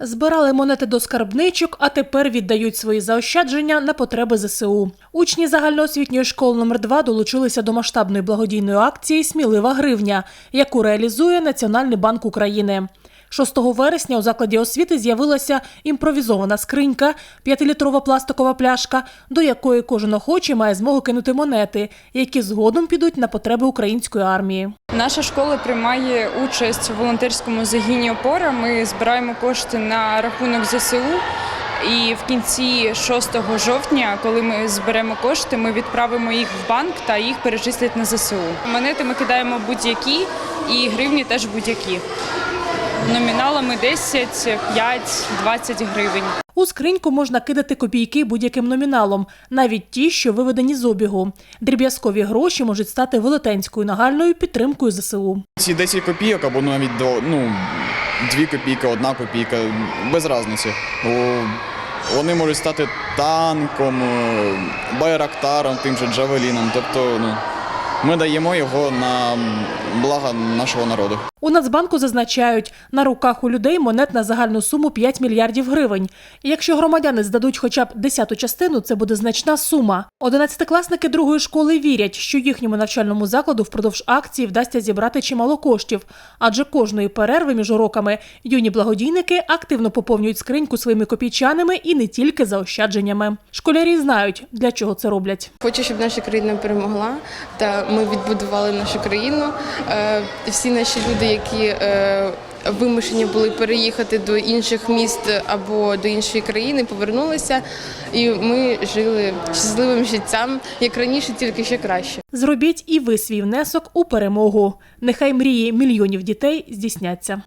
Збирали монети до скарбничок, а тепер віддають свої заощадження на потреби ЗСУ. Учні загальноосвітньої школи номер 2 долучилися до масштабної благодійної акції Смілива гривня, яку реалізує Національний банк України. 6 вересня у закладі освіти з'явилася імпровізована скринька, 5-літрова пластикова пляшка, до якої кожен охочий має змогу кинути монети, які згодом підуть на потреби української армії. Наша школа приймає участь у волонтерському загіні опора. Ми збираємо кошти на рахунок ЗСУ. І в кінці 6 жовтня, коли ми зберемо кошти, ми відправимо їх в банк та їх перечислять на ЗСУ. Монети ми кидаємо будь-які, і гривні теж будь-які. Номіналами 10, 5, 20 гривень. У скриньку можна кидати копійки будь-яким номіналом, навіть ті, що виведені з обігу. Дріб'язкові гроші можуть стати велетенською нагальною підтримкою ЗСУ. Ці 10 копійок або навіть до, ну, 2 копійки, 1 копійка, без різниці. Вони можуть стати танком, байрактаром, тим же джавеліном. Тобто ну, ми даємо його на благо нашого народу. У Нацбанку зазначають, на руках у людей монет на загальну суму 5 мільярдів гривень. І якщо громадяни здадуть хоча б десяту частину, це буде значна сума. Одинадцятикласники другої школи вірять, що їхньому навчальному закладу впродовж акції вдасться зібрати чимало коштів, адже кожної перерви між уроками юні благодійники активно поповнюють скриньку своїми копійчанами і не тільки заощадженнями. Школярі знають, для чого це роблять. Хочу, щоб наша країна перемогла, та ми відбудували нашу країну. Е, Всі наші люди, які е, вимушені були переїхати до інших міст або до іншої країни, повернулися, і ми жили щасливим життям, як раніше, тільки ще краще. Зробіть і ви свій внесок у перемогу. Нехай мрії мільйонів дітей здійсняться.